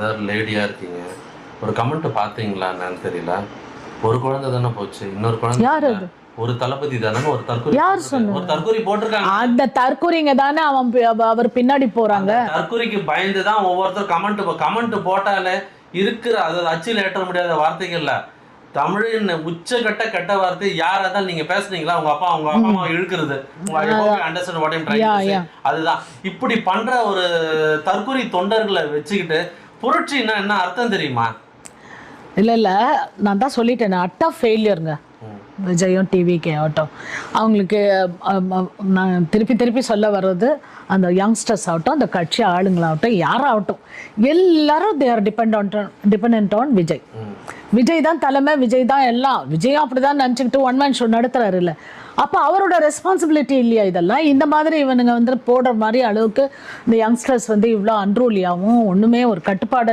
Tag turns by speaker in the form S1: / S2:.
S1: ஏதாவது லேடியா இருக்கீங்க. ஒரு கமெண்ட் பாத்தீங்களா என்னன்னு தெரியல. ஒரு குழந்தை தானே போச்சு. இன்னொரு குழந்தை. ஒரு தளபதி தானே ஒரு தற்கொலை
S2: யார். சொன்னது?
S1: ஒரு தற்கொலை போட்டிருக்காங்க.
S2: அந்த தற்கொலைங்க தானே அவன் அவர் பின்னாடி போறாங்க.
S1: தற்கொலைக்கு பயந்து தான் ஒவ்வொருத்தர் கமெண்ட் கமெண்ட் போட்டாலே இருக்கிற அதாவது அச்சில் ஏற்ற முடியாத வார்த்தைகள்ல தமிழின் உச்சகட்ட கெட்ட வார்த்தை யாரா தான் நீங்க பேசுனீங்களா? உங்க அப்பா உங்க அப்பா அம்மா இழுக்கிறது. அதுதான். இப்படி பண்ற ஒரு தற்கொலை தொண்டர்களை வச்சுக்கிட்டு புரட்சின்னா என்ன அர்த்தம் தெரியுமா?
S2: இல்ல இல்ல. நான் தான் சொல்லிட்டேன். அட்டா ஃபெயிலியருங்க விஜயும் டிவிக்கு ஆகட்டும். அவங்களுக்கு நான் திருப்பி திருப்பி சொல்ல வர்றது அந்த யங்ஸ்டர்ஸ் ஆகட்டும் அந்த கட்சி ஆளுங்களாகட்டும் யாராகட்டும். எல்லாரும் they are depend on depend on Vijay. Vijay தான் தலைமை விஜய் தான் எல்லாம். விஜயும் அப்படிதான் நினச்சிக்கிட்டு ஒன் மேன் ஷோ நடத்துறாரு இல்லை. அப்போ அவரோட ரெஸ்பான்சிபிலிட்டி இல்லையா இதெல்லாம்? இந்த மாதிரி இவனுங்க வந்து போடுற மாதிரி அளவுக்கு இந்த யங்ஸ்டர்ஸ் வந்து இவ்வளோ அன்ரூலியாகவும் ஒன்றுமே ஒரு கட்டுப்பாடு